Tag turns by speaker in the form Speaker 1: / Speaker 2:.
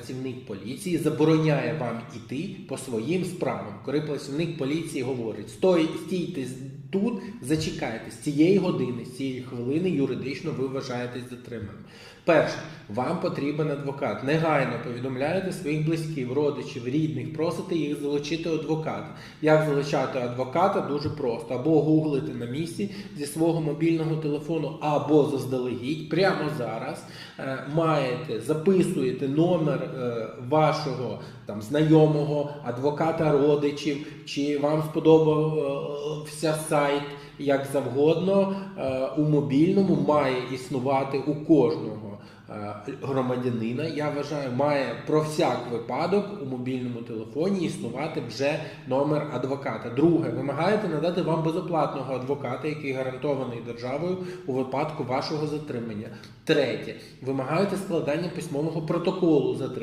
Speaker 1: Працівник поліції забороняє вам іти по своїм справам. Коли працівник поліції говорить, стой, стійте тут, зачекайте, з цієї години, з цієї хвилини юридично ви вважаєтесь затриманим. Перше, вам потрібен адвокат. Негайно повідомляєте своїх близьких, родичів, рідних, просите їх залучити адвоката. Як залучати адвоката? Дуже просто. Або гуглите на місці зі свого мобільного телефону, або заздалегідь прямо зараз е, маєте, записуєте номер вашого там знайомого, адвоката родичів, чи вам сподобався сайт як завгодно, е, у мобільному має існувати у кожного. е, громадянина. Я вважаю, має про всяк випадок у мобільному телефоні існувати вже номер адвоката. Друге, вимагаєте надати вам безоплатного адвоката, який гарантований державою у випадку вашого затримання. Третє, вимагаєте складання письмового протоколу затримання.